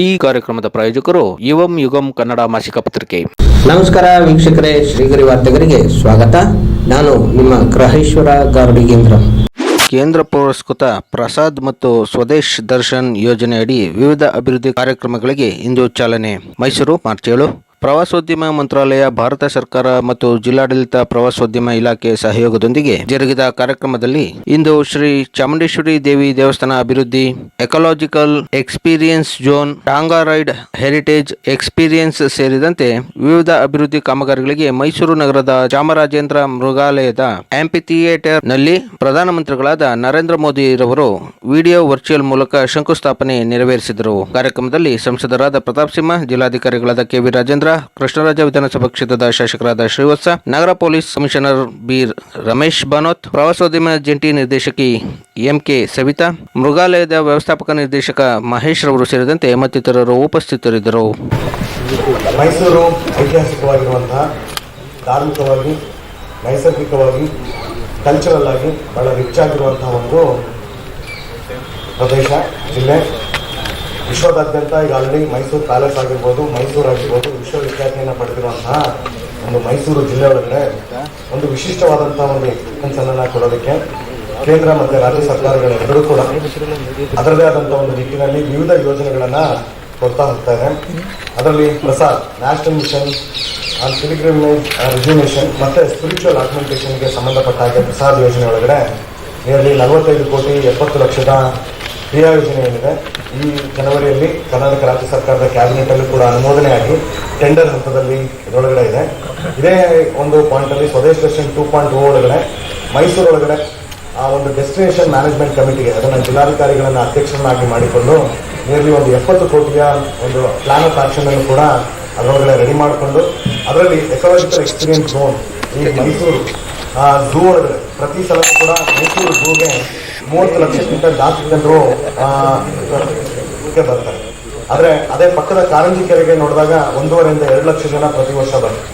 ಈ ಕಾರ್ಯಕ್ರಮದ ಪ್ರಾಯೋಜಕರು ಯುವಂ ಯುಗಂ ಕನ್ನಡ ಮಾಸಿಕ ಪತ್ರಿಕೆ. ನಮಸ್ಕಾರ ವೀಕ್ಷಕರೇ ಶ್ರೀಗರಿ ವಾರ್ತೆಗರಿಗೆ ಸ್ವಾಗತ. ನಾನು ನಿಮ್ಮ ಗ್ರಹೇಶ್ವರ ಗಾರ್ಡಿಗೇಂದ್ರ ಕೇಂದ್ರ ಪುರಸ್ಕೃತ ಪ್ರಸಾದ್ ಮತ್ತು ಸ್ವದೇಶ್ ದರ್ಶನ್ ಯೋಜನೆಯಡಿ ವಿವಿಧ ಅಭಿವೃದ್ಧಿ ಕಾರ್ಯಕ್ರಮಗಳಿಗೆ ಇಂದು ಚಾಲನೆ. ಮೈಸೂರು ಮಾರ್ಚ್ ಏಳು. ಪ್ರವಾಸೋದ್ಯಮ ಮಂತ್ರಾಲಯ, ಭಾರತ ಸರ್ಕಾರ ಮತ್ತು ಜಿಲ್ಲಾಡಳಿತ ಪ್ರವಾಸೋದ್ಯಮ ಇಲಾಖೆ ಸಹಯೋಗದೊಂದಿಗೆ ಜರುಗಿದ ಕಾರ್ಯಕ್ರಮದಲ್ಲಿ ಇಂದು ಶ್ರೀ ಚಾಮುಂಡೇಶ್ವರಿ ದೇವಿ ದೇವಸ್ಥಾನ ಅಭಿವೃದ್ಧಿ ecological experience zone tonga ride heritage experience ಸೇರಿದಂತೆ ವಿವಿಧ ಅಭಿವೃದ್ಧಿ ಕಾಮಗಾರಿಗಳಿಗೆ ಮೈಸೂರು ನಗರದ ಚಾಮರಾಜೇಂದ್ರ ಮೃಗಾಲಯದ ಆಂಪಿ ಥಿಯೇಟರ್ನಲ್ಲಿ ಪ್ರಧಾನಮಂತ್ರಿಗಳಾದ ನರೇಂದ್ರ ಮೋದಿ ರವರು ವಿಡಿಯೋ ವರ್ಚುವಲ್ ಮೂಲಕ ಶಂಕುಸ್ಥಾಪನೆ ನೆರವೇರಿಸಿದರು. ಕಾರ್ಯಕ್ರಮದಲ್ಲಿ ಸಂಸದರಾದ ಪ್ರತಾಪ್ ಸಿಂಹ, ಜಿಲ್ಲಾಧಿಕಾರಿಗಳಾದ ಕೆವಿ ರಾಜೇಂದ್ರ ಕೃಷ್ಣರಾಜ ವಿಧಾನಸಭಾ ಕ್ಷೇತ್ರದ ಶಾಸಕರಾದ ಶ್ರೀವತ್ಸ, ನಗರ police commissioner B Ramesh Banoth, ಪ್ರವಾಸೋದ್ಯಮ ಜಂಟಿ ನಿರ್ದೇಶಕಿ ಎಂಕೆ ಸವಿತಾ, ಮೃಗಾಲಯದ ವ್ಯವಸ್ಥಾಪಕ ನಿರ್ದೇಶಕ ಮಹೇಶ್ ರವರು ಸೇರಿದಂತೆ ಮತ್ತಿತರರು ಉಪಸ್ಥಿತರಿದ್ದರು. ಮೈಸೂರು ಐತಿಹಾಸಿಕವಾಗಿರುವಂತಹ ಧಾರ್ಮಿಕವಾಗಿ, ನೈಸರ್ಗಿಕವಾಗಿ ಕಲ್ಚರಲ್ ಆಗಿ ಬಹಳ ರಿಚ್ ಆಗಿರುವಂತಹ ಒಂದು ಪ್ರದೇಶ, ಜಿಲ್ಲೆ. ವಿಶ್ವದಾದ್ಯಂತ ಈಗ ಆಲ್ರೆಡಿ ಮೈಸೂರು ಪ್ಯಾಲೇಸ್ ಆಗಿರ್ಬೋದು, ಮೈಸೂರು ಆಗಿರ್ಬೋದು ವಿಶ್ವವಿಖ್ಯಾತಿಯನ್ನು ಪಡೆದಿರುವಂತಹ ಒಂದು ಮೈಸೂರು ಜಿಲ್ಲೆ ಒಳಗಡೆ ಒಂದು ವಿಶಿಷ್ಟವಾದಂತಹ ಒಂದು ಎಕ್ಸ್ಪೀರಿಯನ್ಸ್ ಕೊಡೋದಕ್ಕೆ ಕೇಂದ್ರ ಮತ್ತು ರಾಜ್ಯ ಸರ್ಕಾರಗಳೆಲ್ಲರೂ ಕೂಡ ಅದರದೇ ಆದಂತಹ ಒಂದು ನಿಟ್ಟಿನಲ್ಲಿ ವಿವಿಧ ಯೋಜನೆಗಳನ್ನ ಕೊಡ್ತಾ ಹೋಗ್ತಾ ಇದೆ. ಅದರಲ್ಲಿ Prasad, national mission pilgrimage rejuvenation ಮತ್ತೆ ಸ್ಪಿರಿಚುವಲ್ ಆಗ್ಮೆಂಟೇಷನ್ಗೆ ಸಂಬಂಧಪಟ್ಟ ಹಾಗೆ ಪ್ರಸಾದ್ ಯೋಜನೆ ಒಳಗಡೆ ನಿಯರ್ಲಿ ನಲವತ್ತೈದು ಕೋಟಿ ಎಪ್ಪತ್ತು ಲಕ್ಷದ ಕ್ರಿಯಾ ಯೋಜನೆ ಏನಿದೆ, ಈ ಜನವರಿಯಲ್ಲಿ ಕರ್ನಾಟಕ ರಾಜ್ಯ ಸರ್ಕಾರದ ಕ್ಯಾಬಿನೆಟ್ ಅಲ್ಲಿ ಕೂಡ ಅನುಮೋದನೆ ಆಗಿ ಟೆಂಡರ್ ಹಂತದಲ್ಲಿ ಇದರೊಳಗಡೆ ಇದೆ. ಇದೇ ಒಂದು ಪಾಯಿಂಟ್ ಅಲ್ಲಿ ಸ್ವದೇಶ್ ದರ್ಶನ್ ಟೂ ಪಾಯಿಂಟ್ ಒಳಗಡೆ ಮೈಸೂರು ಒಳಗಡೆ ಆ ಒಂದು ಡೆಸ್ಟಿನೇಷನ್ ಮ್ಯಾನೇಜ್ಮೆಂಟ್ ಕಮಿಟಿಗೆ ಅದನ್ನು ಜಿಲ್ಲಾಧಿಕಾರಿಗಳನ್ನು ಅಧ್ಯಕ್ಷರನ್ನಾಗಿ ಮಾಡಿಕೊಂಡು ನಿಯರ್ಲಿ ಒಂದು ಎಪ್ಪತ್ತು ಕೋಟಿಯ ಒಂದು ಪ್ಲಾನ್ ಆಫ್ ಆಕ್ಷನ್ ಅನ್ನು ಕೂಡ ಅದರೊಳಗಡೆ ರೆಡಿ ಮಾಡಿಕೊಂಡು, ಅದರಲ್ಲಿ ಎಕಲಾಜಿಕಲ್ ಎಕ್ಸ್ಪೀರಿಯನ್ಸ್ ಝೋನ್ ಈ ಮೈಸೂರು ಝೂ ಒಳಗಡೆ, ಪ್ರತಿ ಸಲ ಕೂಡ ಮೈಸೂರು ಝೂಗೆ ಮೂವತ್ತು ಲಕ್ಷಕ್ಕಿಂತ ಜಾಸ್ತಿ ಜನರು ಬರ್ತಾರೆ. ಆದರೆ ಅದೇ ಪಕ್ಕದ ಕಾರಂಜಿ ಕೆರೆಗೆ ನೋಡಿದಾಗ ಒಂದೂವರೆಯಿಂದ ಎರಡು ಲಕ್ಷ ಜನ ಪ್ರತಿ ವರ್ಷ ಬರ್ತಾರೆ.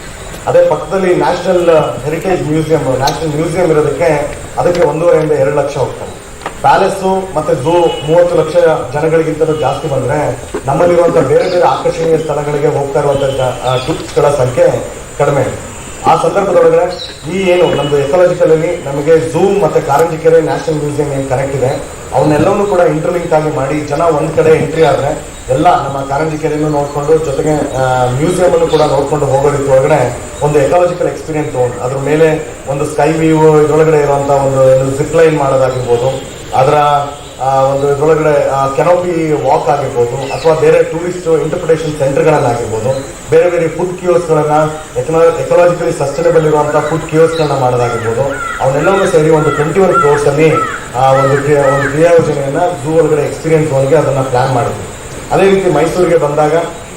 ಅದೇ ಪಕ್ಕದಲ್ಲಿ national heritage museum, national museum ಇರೋದಕ್ಕೆ ಅದಕ್ಕೆ ಒಂದೂವರೆಯಿಂದ ಎರಡು ಲಕ್ಷ ಹೋಗ್ತಾರೆ. ಪ್ಯಾಲೇಸು ಮತ್ತೆ ಝೂ ಮೂವತ್ತು ಲಕ್ಷ ಜನಗಳಿಗಿಂತ ಜಾಸ್ತಿ ಬಂದ್ರೆ ನಮ್ಮಲ್ಲಿರುವಂಥ ಬೇರೆ ಬೇರೆ ಆಕರ್ಷಣೀಯ ಸ್ಥಳಗಳಿಗೆ ಹೋಗ್ತಾ ಇರುವಂಥ ಟೂರಿಸ್ಟ್ಗಳ ಸಂಖ್ಯೆ ಕಡಿಮೆ ಇದೆ ಆ ಸಂದರ್ಭದೊಳಗಡೆ ಈ ಏನು ಎಕಾಲಜಿಕಲ್ ಅಲ್ಲಿ ನಮಗೆ ಝೂಮ್ ಮತ್ತೆ ಕಾರಂಜಿ ಕೆರೆ ನ್ಯಾಷನಲ್ ಮ್ಯೂಸಿಯಂ ಏನು ಕನೆಕ್ಟ್ ಇದೆ ಅವನ್ನೆಲ್ಲವನ್ನೂ ಕೂಡ ಇಂಟರ್ಲಿಂಕ್ ಆಗಿ ಮಾಡಿ, ಜನ ಒಂದ್ ಕಡೆ ಎಂಟ್ರಿ ಆದ್ರೆ ಎಲ್ಲ ನಮ್ಮ ಕಾರಂಜಿ ಕೆರೆಯನ್ನು ನೋಡ್ಕೊಂಡು, ಜೊತೆಗೆ ಮ್ಯೂಸಿಯಂ ಅನ್ನು ಕೂಡ ನೋಡ್ಕೊಂಡು ಹೋಗೋದಿತ್ತು. ಒಳಗಡೆ ಒಂದು ಎಕಾಲಜಿಕಲ್ ಎಕ್ಸ್ಪೀರಿಯನ್ಸ್ ತಗೊಂಡು ಅದ್ರ ಮೇಲೆ ಒಂದು ಸ್ಕೈ ವ್ಯೂ ಇದರೊಳಗಡೆ ಇರುವಂತ ಒಂದು ಜಿಪ್ ಲೈನ್ ಮಾಡೋದಾಗಿರ್ಬೋದು. ಅದರ ಒಂದು ಇದರೊಳಗಡೆ ಕೆನೋಪಿ ವಾಕ್ ಆಗಿರ್ಬೋದು ಅಥವಾ ಬೇರೆ ಟೂರಿಸ್ಟ್ ಇಂಟರ್ಪ್ರಿಟೇಷನ್ ಸೆಂಟರ್ಗಳನ್ನಾಗಿರ್ಬೋದು ಬೇರೆ ಬೇರೆ ಫುಡ್ ಕಿಯೋಸ್ಗಳನ್ನ ಎಕಲಾಜಿಕಲಿ ಸಸ್ಟೈನಬಲ್ ಇರುವಂತಹ ಫುಡ್ ಕ್ಯೂಸ್ಗಳನ್ನ ಮಾಡೋದಾಗಿರ್ಬೋದು ಅವನ್ನೆಲ್ಲವೂ ಸೇರಿ ಒಂದು ಟ್ವೆಂಟಿ ಒನ್ ಕ್ರೋರ್ಸ್ ಅಲ್ಲಿ ಆ, ಒಂದು ಒಂದು ಕ್ರಿಯಾ ಯೋಜನೆಯನ್ನ ಝೂ ಒಳಗಡೆ ಎಕ್ಸ್ಪೀರಿಯನ್ಸ್ ಒಳಗೆ ಅದನ್ನ ಪ್ಲಾನ್ ಮಾಡಿದ್ವಿ. ಅದೇ ರೀತಿ ಮೈಸೂರಿಗೆ ಬಂದಾಗ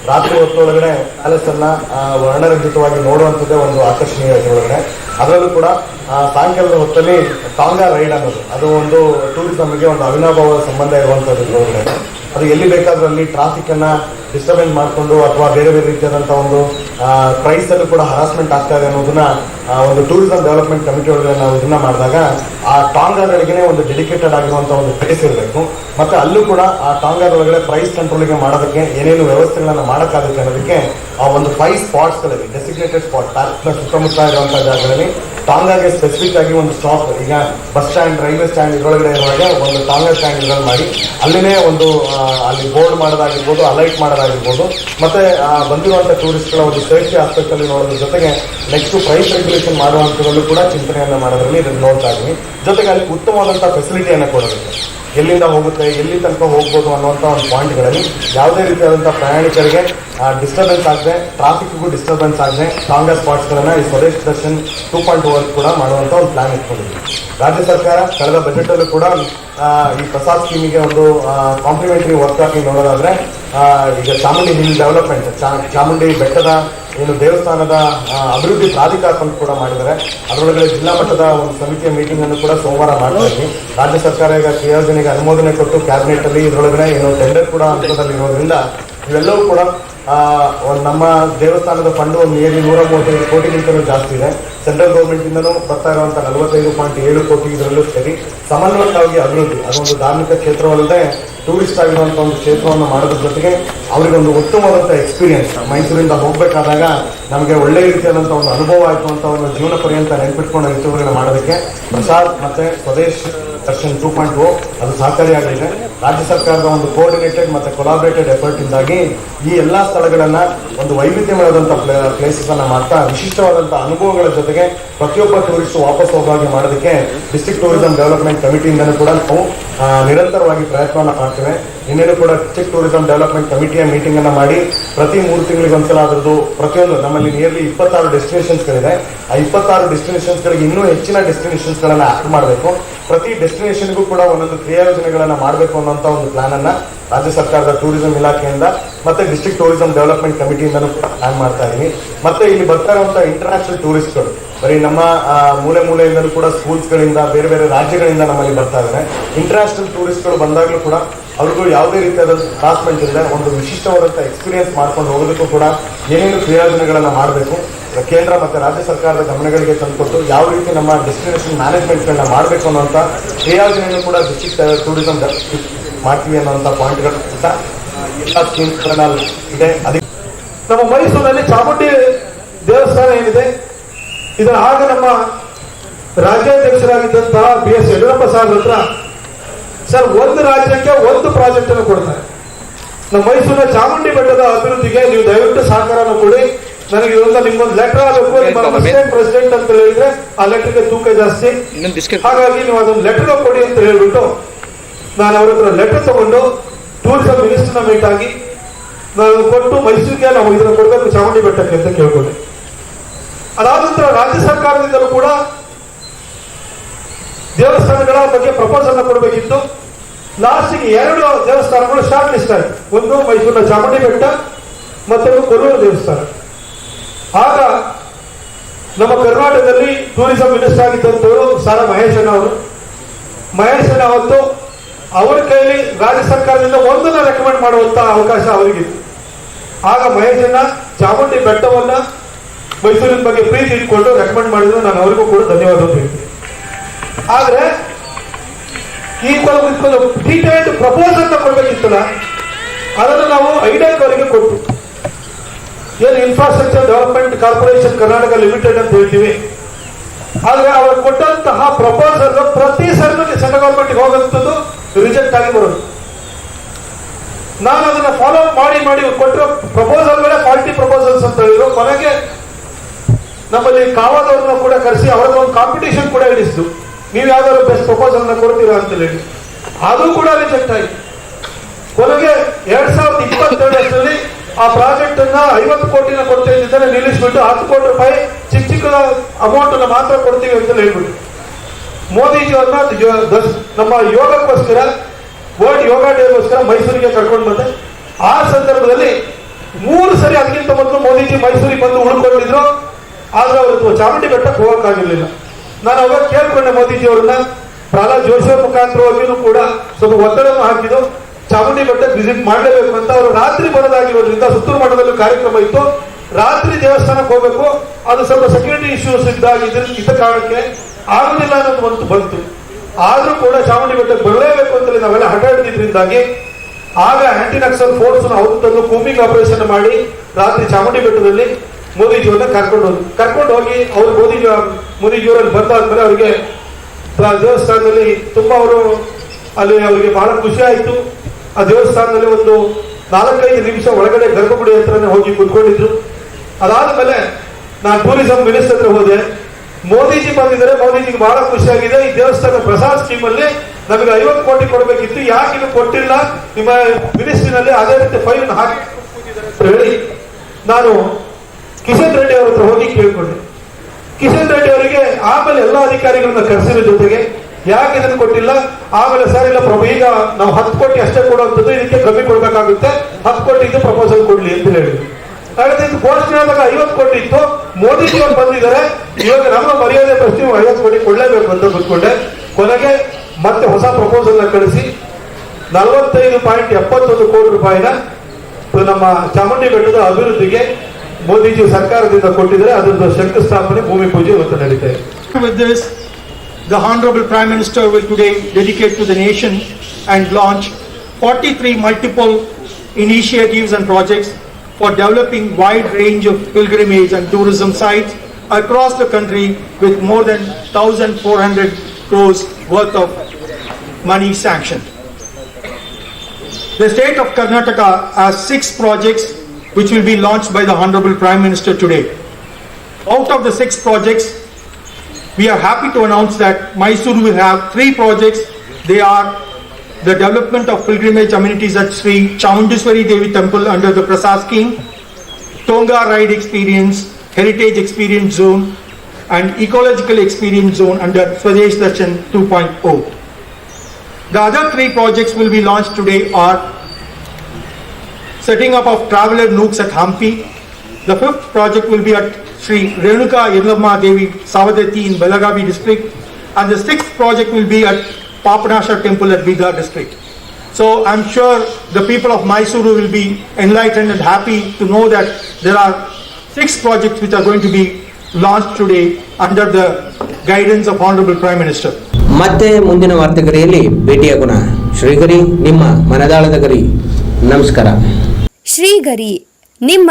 ರಾತ್ರಿ ಹೊತ್ತೊಳಗಡೆ ಅನ್ನ ವರ್ಣರಂಜಿತವಾಗಿ ನೋಡುವಂಥದ್ದೇ ಒಂದು ಆಕರ್ಷಣೀಯ ಒಳಗಡೆ ಅದರಲ್ಲೂ ಕೂಡ ಸಾಯಂಕಾಲದ ಹೊತ್ತಲ್ಲಿ ಟಾಂಗಾ ರೈಡ್ ಅನ್ನೋದು. ಅದು ಒಂದು ಟೂರಿಸಂಗೆ ಒಂದು ಅವಿನಾಭಾವ ಸಂಬಂಧ ಇರುವಂಥದ್ದು ಅದು ಎಲ್ಲಿ ಬೇಕಾದ್ರೂ ಅಲ್ಲಿ ಟ್ರಾಫಿಕ್ ಅನ್ನ ಡಿಸ್ಟರ್ಬೆನ್ಸ್ ಮಾಡಿಕೊಂಡು ಅಥವಾ ಬೇರೆ ಬೇರೆ ರೀತಿಯಾದಂಥ ಒಂದು ಪ್ರೈಸ್ ಅಲ್ಲಿ ಕೂಡ ಹರಾಸ್ಮೆಂಟ್ ಆಗ್ತಾ ಇದೆ ಅನ್ನೋದನ್ನ ಒಂದು ಟೂರಿಸಂ ಡೆವಲಪ್ಮೆಂಟ್ ಕಮಿಟಿ ಒಳಗಡೆ ನಾವು ಇದನ್ನ ಮಾಡಿದಾಗ, ಆ ಟಾಂಗಾಗಳಿಗೆ ಒಂದು ಡೆಡಿಕೇಟೆಡ್ ಆಗಿರುವಂಥ ಒಂದು ಪ್ಲೇಸ್ ಇರಬೇಕು. ಮತ್ತೆ ಅಲ್ಲೂ ಕೂಡ ಆ ಟಾಂಗಾದೊಳಗಡೆ ಪ್ರೈಸ್ ಕಂಟ್ರೋಲಿಗೆ ಮಾಡೋದಕ್ಕೆ ಏನೇನು ವ್ಯವಸ್ಥೆಗಳನ್ನ ಮಾಡೋಕ್ಕಾಗುತ್ತೆ ಅನ್ನೋದಕ್ಕೆ ಆ ಒಂದು ಫೈವ್ ಸ್ಪಾಟ್ಸ್ಗಳಲ್ಲಿ ಡೆಸಿಗ್ನೇಟೆಡ್ ಸ್ಪಾಟ್ ಸುತ್ತಮುತ್ತ ಇರುವಂಥ ಜಾಗಗಳಲ್ಲಿ ಟಾಂಗಾಗೆ ಸ್ಪೆಸಿಫಿಕ್ ಆಗಿ ಒಂದು ಸ್ಟಾಪ್ ಈಗ ಬಸ್ ಸ್ಟ್ಯಾಂಡ್ ರೈಲ್ವೆ ಸ್ಟ್ಯಾಂಡ್ ಇದರೊಳಗಡೆ ಇರುವಾಗ ಒಂದು ಟಾಂಗಾ ಸ್ಟ್ಯಾಂಡ್ ಇದರಲ್ಲಿ ಮಾಡಿ, ಅಲ್ಲಿನೇ ಒಂದು ಅಲ್ಲಿ ಬೋರ್ಡ್ ಮಾಡೋದಾಗಿರ್ಬೋದು ಅಲೈಟ್ ಮಾಡೋದಾಗಿರ್ಬೋದು, ಮತ್ತೆ ಬಂದಿರುವಂಥ ಟೂರಿಸ್ಟ್ಗಳ ಒಂದು ಸೇಫ್ಟಿ ಆಸ್ಪೆಕ್ಟ್ ಅಲ್ಲಿ ನೋಡೋದ್ರ ಜೊತೆಗೆ ನೆಕ್ಸ್ಟ್ ಪ್ರೈಸ್ ರೆಗ್ಯುಲೇಷನ್ ಮಾಡುವಂಥದ್ದು ಕೂಡ ಚಿಂತನೆಯನ್ನು ಮಾಡೋದ್ರಲ್ಲಿ ಇದನ್ನು ನೋಡ್ತಾ ಇದ್ದೀನಿ. ಜೊತೆಗೆ ಅಲ್ಲಿ ಉತ್ತಮವಾದಂಥ ಫೆಸಿಲಿಟಿಯನ್ನು ಕೊಡೋದಕ್ಕೆ. ಎಲ್ಲಿಂದ ಹೋಗುತ್ತೆ, ಎಲ್ಲಿ ತನಕ ಹೋಗ್ಬೋದು ಅನ್ನುವಂಥ ಒಂದು ಪಾಯಿಂಟ್ಗಳಲ್ಲಿ ಯಾವುದೇ ರೀತಿಯಾದಂಥ ಪ್ರಯಾಣಿಕರಿಗೆ ಡಿಸ್ಟರ್ಬೆನ್ಸ್ ಆಗದೆ ಟ್ರಾಫಿಕ್ಗೂ ಡಿಸ್ಟರ್ಬೆನ್ಸ್ ಆಗದೆ ಸ್ಟ್ರಾಂಗರ್ ಸ್ಪಾಟ್ಸ್ಗಳನ್ನು ಈ Swadesh Darshan two point over ಕೂಡ ಮಾಡುವಂಥ ಒಂದು ಪ್ಲಾನ್ ಇಟ್ಕೊಂಡಿದ್ವಿ ರಾಜ್ಯ ಸರ್ಕಾರ ಕಳೆದ ಬಜೆಟಲ್ಲೂ ಕೂಡ ಈ ಪ್ರಸಾದ್ ಸ್ಕೀಮಿಗೆ ಒಂದು ಕಾಂಪ್ಲಿಮೆಂಟರಿ ವರ್ಕ್ ಆಗಿ ನೋಡೋದಾದರೆ ಈಗ ಚಾಮುಂಡಿ ಹಿಲ್ ಡೆವಲಪ್ಮೆಂಟ್ ಚಾಮುಂಡಿ ಬೆಟ್ಟದ ಏನು ದೇವಸ್ಥಾನದ ಅಭಿವೃದ್ಧಿ ಪ್ರಾಧಿಕಾರವನ್ನು ಕೂಡ ಮಾಡಿದ್ದಾರೆ. ಅದರೊಳಗಡೆ ಜಿಲ್ಲಾ ಮಟ್ಟದ ಒಂದು ಸಮಿತಿಯ ಮೀಟಿಂಗ್ ಅನ್ನು ಕೂಡ ಸೋಮವಾರ ಮಾಡ್ತಾ ರಾಜ್ಯ ಸರ್ಕಾರ ಈಗ ಕ್ರಿಯೋಜನೆಗೆ ಅನುಮೋದನೆ ಕೊಟ್ಟು ಕ್ಯಾಬಿನೆಟ್ ಅಲ್ಲಿ ಇದರೊಳಗಡೆ ಏನು ಟೆಂಡರ್ ಕೂಡ ಹಂತದಲ್ಲಿ ಇರೋದ್ರಿಂದ ಇವೆಲ್ಲವೂ ಕೂಡ ಒಂದು ನಮ್ಮ ದೇವಸ್ಥಾನದ ಫಂಡ್ ಒಂದು ಏರಿ ನೂರ ಮೂವತ್ತೈದು ಕೋಟಿಗಿಂತಲೂ ಜಾಸ್ತಿ ಇದೆ. ಸೆಂಟ್ರಲ್ ಗೌರ್ಮೆಂಟಿಂದಲೂ ಬರ್ತಾ ಇರುವಂಥ ನಲವತ್ತೈದು ಪಾಯಿಂಟ್ ಏಳು ಕೋಟಿ ಇದರಲ್ಲೂ ಸರಿ. ಸಮನ್ವಯವಾಗಿ ಅಭಿವೃದ್ಧಿ, ಅದೊಂದು ಧಾರ್ಮಿಕ ಕ್ಷೇತ್ರವಲ್ಲದೆ ಟೂರಿಸ್ಟ್ ಆಗಿರುವಂಥ ಒಂದು ಕ್ಷೇತ್ರವನ್ನು ಮಾಡೋದ್ರ ಜೊತೆಗೆ ಅವರಿಗೊಂದು ಉತ್ತಮವಾದಂಥ ಎಕ್ಸ್ಪೀರಿಯನ್ಸ್ ಮೈಸೂರಿಂದ ಹೋಗಬೇಕಾದಾಗ ನಮಗೆ ಒಳ್ಳೆಯ ರೀತಿಯಾದಂಥ ಒಂದು ಅನುಭವ ಆಯಿತು ಅಂತ ಒಂದು ಜೀವನ ಪರ್ಯಂತ ನೆನ್ಪಿಟ್ಕೊಂಡು ರಿಸರ್ವ್ಗಳನ್ನ ಮಾಡೋದಕ್ಕೆ ಪ್ರಸಾದ್ ಮತ್ತು Swadesh Darshan two point O ಅದು ಸಹಕಾರಿಯಾಗಲಿದೆ. ರಾಜ್ಯ ಸರ್ಕಾರದ ಒಂದು ಕೋಆರ್ಡಿನೇಟೆಡ್ ಮತ್ತು ಕೊಲಾಬ್ರೇಟೆಡ್ ಎಫರ್ಟ್ ಇಂದಾಗಿ ಈ ಎಲ್ಲ ಸ್ಥಳಗಳನ್ನ ಒಂದು ವೈವಿಧ್ಯಮಯವಾದಂಥ ಪ್ಲೇಸಸ್ ಅನ್ನ ಮಾಡ್ತಾ ವಿಶಿಷ್ಟವಾದಂಥ ಅನುಭವಗಳ ಜೊತೆಗೆ ಪ್ರತಿಯೊಬ್ಬ ಟೂರಿಸ್ಟ್ ವಾಪಸ್ ಹೋಗೋ ಹಾಗೆ ಮಾಡೋದಕ್ಕೆ ಡಿಸ್ಟಿಕ್ ಟೂರಿಸಂ ಡೆವಲಪ್ಮೆಂಟ್ ಕಮಿಟಿಯಿಂದಲೂ ಕೂಡ ನಾವು ನಿರಂತರವಾಗಿ ಪ್ರಯತ್ನವನ್ನು ಮಾಡ್ತೇವೆ. ಇನ್ನೇನು ಕೂಡ ಡಿಸ್ಟಿಕ್ ಟೂರಿಸಂ ಡೆವಲಪ್ಮೆಂಟ್ ಕಮಿಟಿಯ ಮೀಟಿಂಗ್ ಅನ್ನ ಮಾಡಿ ಪ್ರತಿ ಮೂರು ತಿಂಗಳಿಗೆ ಒಂದ್ಸಲ ಅದರದ್ದು ಪ್ರತಿಯೊಂದು ನಮ್ಮಲ್ಲಿ ನಿಯರ್ಲಿ ಇಪ್ಪತ್ತಾರು ಡೆಸ್ಟಿನೇಷನ್ಸ್ಗಳಿದೆ ಆ ಇಪ್ಪತ್ತಾರು ಡೆಸ್ಟಿನೇಷನ್ಸ್ಗಳಿಗೆ ಇನ್ನೂ ಹೆಚ್ಚಿನ ಡೆಸ್ಟಿನೇಷನ್ಸ್ಗಳನ್ನು ಆ್ಯಕ್ಟ್ ಮಾಡಬೇಕು. ಪ್ರತಿ ಡೆಸ್ಟಿನೇಷನ್ಗೂ ಕೂಡ ಒಂದೊಂದು ಕ್ರಿಯಾಯೋಜನೆಗಳನ್ನ ಮಾಡಬೇಕು ಅನ್ನೋಂಥ ಒಂದು ಪ್ಲಾನ್ ಅನ್ನ ರಾಜ್ಯ ಸರ್ಕಾರದ ಟೂರಿಸಂ ಇಲಾಖೆಯಿಂದ ಮತ್ತೆ ಡಿಸ್ಟ್ರಿಕ್ಟ್ ಟೂರಿಸಂ ಡೆವಲಪ್ಮೆಂಟ್ ಕಮಿಟಿಯಿಂದನೂ ಪ್ಲಾನ್ ಮಾಡ್ತಾ ಇದ್ದೀನಿ ಮತ್ತೆ ಇಲ್ಲಿ ಬರ್ತಾ ಇರುವಂತಹ ಇಂಟರ್ನ್ಯಾಷನಲ್ ಟೂರಿಸ್ಟ್ಗಳು ಬರೀ ನಮ್ಮ ಮೂಲೆ ಮೂಲೆಯಿಂದಲೂ ಕೂಡ ಸ್ಕೂಲ್ಸ್ಗಳಿಂದ ಬೇರೆ ಬೇರೆ ರಾಜ್ಯಗಳಿಂದ ನಮ್ಮಲ್ಲಿ ಬರ್ತಾ ಇದ್ದಾರೆ ಇಂಟರ್ನ್ಯಾಷನಲ್ ಟೂರಿಸ್ಟ್ಗಳು ಬಂದಾಗಲೂ ಕೂಡ ಅವ್ರಿಗೂ ಯಾವುದೇ ರೀತಿಯಾದ ಟ್ರಾಸ್ಮೆಂಟ್ ಇಲ್ಲದೆ ಒಂದು ವಿಶಿಷ್ಟವಾದಂಥ ಎಕ್ಸ್ಪೀರಿಯನ್ಸ್ ಮಾಡ್ಕೊಂಡು ಹೋಗೋದಕ್ಕೂ ಕೂಡ ಏನೇನು ಪ್ರಯೋಜನಗಳನ್ನು ಮಾಡಬೇಕು ಕೇಂದ್ರ ಮತ್ತು ರಾಜ್ಯ ಸರ್ಕಾರದ ಗಮನಗಳಿಗೆ ತಂದುಕೊಟ್ಟು ಯಾವ ರೀತಿ ನಮ್ಮ ಡೆಸ್ಟಿನೇಷನ್ ಮ್ಯಾನೇಜ್ಮೆಂಟ್ಗಳನ್ನ ಮಾಡಬೇಕು ಅನ್ನೋಂಥ ಕ್ರಿಯಾಯೋಜನೆಯನ್ನು ಕೂಡ ಡಿಸ್ಟಿಕ್ ಟೂರಿಸಂ ಮಾಡ್ತೀವಿ ಪಾಯಿಂಟ್ ಪಾಯಿಂಟ್ಗಳು ಕೂಡ ಎಲ್ಲ ಸ್ಕೀಮ್ಸ್ಗಳನ್ನ ಇದೆ. ಅದಕ್ಕೆ ನಮ್ಮ ಮೈಸೂರಿನಲ್ಲಿ ಚಾಮುಂಡಿ ದೇವಸ್ಥಾನ ಏನಿದೆ ಇದರ ಆಗ ನಮ್ಮ ರಾಜ್ಯಾಧ್ಯಕ್ಷರಾಗಿದ್ದಂತಹ ಬಿ ಎಸ್ ಯಡಿಯೂರಪ್ಪ ಸಾಹೇಬ್ರ ಹತ್ರ ಸರ್ ಒಂದು ರಾಜ್ಯಕ್ಕೆ ಒಂದು ಪ್ರಾಜೆಕ್ಟ್ ಅನ್ನು ಕೊಡ್ತಾರೆ. ನಮ್ಮ ಮೈಸೂರಿನ ಚಾಮುಂಡಿ ಬೆಟ್ಟದ ಅಭಿವೃದ್ಧಿಗೆ ನೀವು ದಯವಿಟ್ಟು ಸಹಕಾರನ ಕೊಡಿ. ನನಗೆ ಇದರಿಂದ ನಿಮ್ಗೊಂದು ಲೆಟರ್ ಆಗಬೇಕು. ನಿಮ್ಮ ಪ್ರೆಸಿಡೆಂಟ್ ಅಂತ ಹೇಳಿದ್ರೆ ಆ ಲೆಟರ್ಗೆ ತೂಕ ಜಾಸ್ತಿ. ಹಾಗಾಗಿ ನೀವು ಅದೊಂದು ಲೆಟರ್ ಕೊಡಿ ಅಂತ ಹೇಳ್ಬಿಟ್ಟು ನಾನು ಅವ್ರ ಹತ್ರ ಲೆಟರ್ ತಗೊಂಡು ಟೂರಿಸಂ ಮಿನಿಸ್ಟರ್ನ ಮೀಟ್ ಆಗಿ ನಾನು ಕೊಟ್ಟು ಮೈಸೂರಿಗೆ ನಾವು ಇದನ್ನು ಕೊಡಬೇಕು ಚಾಮುಂಡಿ ಬೆಟ್ಟಕ್ಕೆ ಅಂತ ಕೇಳ್ಕೊಂಡೆ. ಅದಾದ ನಂತರ ರಾಜ್ಯ ಸರ್ಕಾರದಿಂದಲೂ ಕೂಡ ದೇವಸ್ಥಾನಗಳ ಬಗ್ಗೆ ಪ್ರಪೋಸಲ್ ಕೊಡಬೇಕಿತ್ತು. ಲಾಸ್ಟಿಗೆ ಎರಡು ದೇವಸ್ಥಾನಗಳು ಶಾರ್ಟ್ ಲಿಸ್ಟ್ ಆಯ್ತು. ಒಂದು ಮೈಸೂರಿನ ಚಾಮುಂಡಿ ಬೆಟ್ಟ, ಮತ್ತೊಂದು ಕೊಲ್ಲೂರು ದೇವಸ್ಥಾನ. ಆಗ ನಮ್ಮ ಕರ್ನಾಟಕದಲ್ಲಿ ಟೂರಿಸಂ ಮಿನಿಸ್ಟರ್ ಆಗಿದ್ದಂಥವರು ಸಾರಾ ಮಹೇಶನ ಅವರು. ಮಹೇಶನ ಅವತ್ತು ಅವರ ಕೈಲಿ ರಾಜ್ಯ ಸರ್ಕಾರದಿಂದ ಒಂದನ್ನು ರೆಕಮೆಂಡ್ ಮಾಡುವಂತ ಅವಕಾಶ ಅವರಿಗಿತ್ತು. ಆಗ ಮಹೇಶನ ಚಾಮುಂಡಿ ಬೆಟ್ಟವನ್ನ ಮೈಸೂರಿನ ಬಗ್ಗೆ ಪ್ರೀತಿ ಇಟ್ಕೊಂಡು ರೆಕಮೆಂಡ್ ಮಾಡಿದ್ರು. ನಾನು ಅವರಿಗೂ ಕೂಡ ಧನ್ಯವಾದ ಆದ್ರೆ ಈ ಡೀಟೇಲ್ಡ್ ಪ್ರಪೋಸಲ್ ಕೊಡ್ಬೇಕಿತ್ತಲ್ಲ, ಅದನ್ನು ನಾವು ಐಡಾಕ್ ಅವರಿಗೆ ಕೊಟ್ಟು, ಏನು infrastructure development corporation Karnataka limited ಅಂತ ಹೇಳ್ತೀವಿ. ಆದ್ರೆ ಅವರು ಕೊಟ್ಟಂತಹ ಪ್ರಪೋಸಲ್ ಪ್ರತಿ ಸರ್ತಿ ಸೆಂಟ್ರಲ್ ಗೌರ್ಮೆಂಟ್ ಹೋಗುವಂಥದ್ದು ರಿಜೆಕ್ಟ್ ಆಗಿ ಬರೋದು ನಾನು ಅದನ್ನ ಫಾಲೋ ಅಪ್ ಮಾಡಿ ಮಾಡಿ ಕೊಟ್ಟಿರೋ ಪ್ರಪೋಸಲ್ಗಳೇ ಫಾಲ್ಟಿ ಪ್ರಪೋಸಲ್ಸ್ ಅಂತ ಹೇಳಿದ್ರು. ಕೊನೆಗೆ ನಮ್ಮಲ್ಲಿ ಕಾವಾದವ್ರನ್ನ ಕೂಡ ಕರೆಸಿ ಅವ್ರದ್ದು ಒಂದು ಕಾಂಪಿಟೇಷನ್ ಕೂಡ ಹಿಡಿಸಿತು ನೀವು ಯಾವ್ದಾದ್ರು ಬೆಸ್ಟ್ ಪ್ರಪೋಸಲ್ನ ಕೊಡ್ತೀರಾ ಅಂತ ಹೇಳಿ. ಅದು ಕೂಡ ರಿಜೆಕ್ಟ್ ಆಯ್ತು ಕೊನೆಗೆ ಎರಡ್ ಸಾವಿರದ ಇಪ್ಪತ್ತೆರಡರಲ್ಲಿ ಆ ಪ್ರಾಜೆಕ್ಟ್ ಅನ್ನ ಐವತ್ತು ಕೋಟಿನ ಕೊಡ್ತೇವೆ ನಿಲ್ಲಿಸ್ಬಿಟ್ಟು ಹತ್ತು ಕೋಟಿ ರೂಪಾಯಿ ಚಿಕ್ಕ ಚಿಕ್ಕ ಅಮೌಂಟ್ ಅನ್ನ ಮಾತ್ರ ಕೊಡ್ತೀವಿ ಅಂತ ಹೇಳ್ಬಿಟ್ಟು. ಮೋದಿಜಿ ಅವ್ರನ್ನ ನಮ್ಮ ಯೋಗಕ್ಕೋಸ್ಕರ ವರ್ಲ್ಡ್ ಯೋಗ ಡೇಗೋಸ್ಕರ ಮೈಸೂರಿಗೆ ಕರ್ಕೊಂಡು ಬಂದೆ. ಆ ಸಂದರ್ಭದಲ್ಲಿ ಮೂರು ಸರಿ ಅದಕ್ಕಿಂತ ಮೊದಲು ಮೋದಿಜಿ ಮೈಸೂರಿಗೆ ಬಂದು ಉಳ್ಕೊಂಡಿದ್ರು. ಆದ್ರೆ ಅವರು ಚಾಮುಂಡಿ ಬೆಟ್ಟಕ್ಕೆ ಹೋಗಕ್ಕಾಗಿರ್ಲಿಲ್ಲ. ನಾನು ಅವಾಗ ಕೇಳ್ಕೊಂಡೆ ಮೋದಿಜಿ ಅವ್ರನ್ನ. ಪ್ರಹ್ಲಾದ್ ಜೋಶಿ ಮುಖಾಂತರ ಕೂಡ ಸ್ವಲ್ಪ ಒತ್ತಡವನ್ನು ಹಾಕಿದ್ದು ಚಾಮುಂಡಿ ಬೆಟ್ಟಕ್ಕೆ ವಿಸಿಟ್ ಮಾಡಲೇಬೇಕು ಅಂತ ಅವರು ರಾತ್ರಿ ಬರೋದಾಗಿರೋದ್ರಿಂದ ಸುತ್ತೂರು ಮಠದಲ್ಲಿ ಕಾರ್ಯಕ್ರಮ ಇತ್ತು. ರಾತ್ರಿ ದೇವಸ್ಥಾನಕ್ಕೆ ಹೋಗಬೇಕು. ಅದು ಸ್ವಲ್ಪ ಸೆಕ್ಯೂರಿಟಿ ಇಶ್ಯೂಸ್ ಇದ್ದಾಗ ಇದ್ದ ಕಾರಣಕ್ಕೆ ಆಗುದಿಲ್ಲ ಅನ್ನೋದು ಒಂದು ಬಂತು. ಆದ್ರೂ ಕೂಡ ಚಾಮುಂಡಿ ಬೆಟ್ಟಕ್ಕೆ ಬರಲೇಬೇಕು ಅಂತಲೇ ನಾವೆಲ್ಲ ಹಠಾಡಿದ್ರಿಂದಾಗಿ ಆಗ ಆಂಟಿ ನಕ್ಸಲ್ ಫೋರ್ಸ್ ಅವ್ರು ತಂದು ಕೂಮಿಂಗ್ ಆಪರೇಷನ್ ಮಾಡಿ ರಾತ್ರಿ ಚಾಮುಂಡಿ ಬೆಟ್ಟದಲ್ಲಿ ಮೋದಿಜಿಯವ್ರನ್ನ ಕರ್ಕೊಂಡು ಹೋದ್ರು. ಕರ್ಕೊಂಡು ಹೋಗಿ ಅವ್ರು ಮೋದಿ ಮೋದಿಜಿಯವರಲ್ಲಿ ಬಂದಾದ್ಮೇಲೆ ಅವರಿಗೆ ದೇವಸ್ಥಾನದಲ್ಲಿ ತುಂಬಾ ಅವರು ಅಲ್ಲಿ ಅವರಿಗೆ ಬಹಳ ಖುಷಿ ಆಯಿತು. ಆ ದೇವಸ್ಥಾನದಲ್ಲಿ ಒಂದು ನಾಲ್ಕೈದು ನಿಮಿಷ ಒಳಗಡೆ ಗರ್ಭಗುಡಿ ಹತ್ರನೇ ಹೋಗಿ ಕುತ್ಕೊಂಡಿದ್ರು. ಅದಾದ್ಮೇಲೆ ನಾನು ಟೂರಿಸಂ ಮಿನಿಸ್ಟರ್ ಹತ್ರ ಹೋದೆ. ಮೋದಿಜಿ ಬಂದಿದ್ದಾರೆ, ಮೋದಿಜಿಗೆ ಬಹಳ ಖುಷಿಯಾಗಿದೆ. ಈ ದೇವಸ್ಥಾನ ಪ್ರಸಾದ್ ಸ್ಕೀಮ್ ಅಲ್ಲಿ ನಮಗೆ ಐವತ್ತು ಕೋಟಿ ಕೊಡಬೇಕಿತ್ತು. ಯಾಕೆ ಇನ್ನು ಕೊಟ್ಟಿಲ್ಲ? ನಿಮ್ಮ ಮಿನಿಸ್ಟ್ರಿನಲ್ಲಿ ಅದೇ ರೀತಿ ಫೈಲ್ ಹಾಕಿ ಹೇಳಿ ನಾನು ಕಿಶನ್ ರೆಡ್ಡಿ ಅವರ ಹತ್ರ ಹೋಗಿ ಕೇಳಿಕೊಂಡೆ. ಕಿಶನ್ ರೆಡ್ಡಿ ಅವರಿಗೆ ಆಮೇಲೆ ಎಲ್ಲ ಅಧಿಕಾರಿಗಳನ್ನ ಕರೆಸಿದ ಜೊತೆಗೆ ಯಾಕೆ ಇದನ್ನು ಕೊಟ್ಟಿಲ್ಲ? ಆಮೇಲೆ ಸರ್, ಇಲ್ಲ ಪ್ರಭು, ಈಗ ನಾವು ಹತ್ತು ಕೋಟಿ ಅಷ್ಟೇ ಕೊಡುವಂಥದ್ದು ಇದಕ್ಕೆ ಕಮ್ಮಿ ಕೊಡಬೇಕಾಗುತ್ತೆ. ಹತ್ತು ಕೋಟಿ ಇದು ಪ್ರಪೋಸಲ್ ಕೊಡ್ಲಿ ಅಂತ ಹೇಳಿ. ಘೋಷಣೆ ಆದಾಗ ಐವತ್ತು ಕೋಟಿ ಇತ್ತು. ಮೋದಿ ಅವರು ಬಂದಿದ್ದಾರೆ. ಇವಾಗ ನಮ್ಮ ಮರ್ಯಾದೆ ಪ್ರಶ್ನೆ ಐವತ್ತು ಕೋಟಿ ಕೊಡಲೇಬೇಕು ಅಂತ ಕೂತ್ಕೊಂಡೆ. ಕೊನೆಗೆ ಮತ್ತೆ ಹೊಸ ಪ್ರಪೋಸಲ್ನ ಕಳಿಸಿ. ನಲವತ್ತೈದು ಪಾಯಿಂಟ್ ಎಪ್ಪತ್ತೊಂದು ಕೋಟಿ ರೂಪಾಯಿನ ನಮ್ಮ ಚಾಮುಂಡಿ ಬೆಟ್ಟದ ಅಭಿವೃದ್ಧಿಗೆ ಮೋದಿಜಿ ಸರ್ಕಾರದಿಂದ ಕೊಟ್ಟಿದ್ರೆ ಅದರದ್ದು ಶಂಕುಸ್ಥಾಪನೆ, ಭೂಮಿ ಪೂಜೆ ಇವತ್ತು ನಡೀತಾ ಇದೆ. The Honorable Prime Minister will today dedicate to the nation and launch 43 multiple initiatives and projects for developing wide range of pilgrimage and tourism sites across the country with more than 1,400 crores worth of money sanctioned. The state of Karnataka has six projects which will be launched by the Honorable Prime Minister today. Out of the six projects, we are happy to announce that Mysuru will have three projects. They are the development of pilgrimage amenities at Sri Chamundeswari Devi Temple under the Prasad scheme, Tonga Ride Experience, Heritage Experience Zone, and Ecological Experience Zone under Swadesh Darshan 2.0. The other three projects will be launched today are setting up of traveler nooks at Hampi. The fifth project will be at Sri Renuka Yadlamma Devi Savadati in Belagavi district. And the sixth project will be at Papanasha Temple at Bidar district. So I'm sure the people of Mysuru will be enlightened and happy to know that there are six projects which are going to be launched today under the guidance of Honorable Prime Minister. ಮತ್ತೆ ಮುಂದಿನ ವಾರ್ತೆಗರಿಯಲ್ಲಿ ಭೇಟಿಯಾಗೋಣ ಶ್ರೀಗರಿ ನಿಮ್ಮ ಮನದಾಳದ ಗರಿ ನಮಸ್ಕಾರ ಶ್ರೀಗರಿ ನಿಮ್ಮ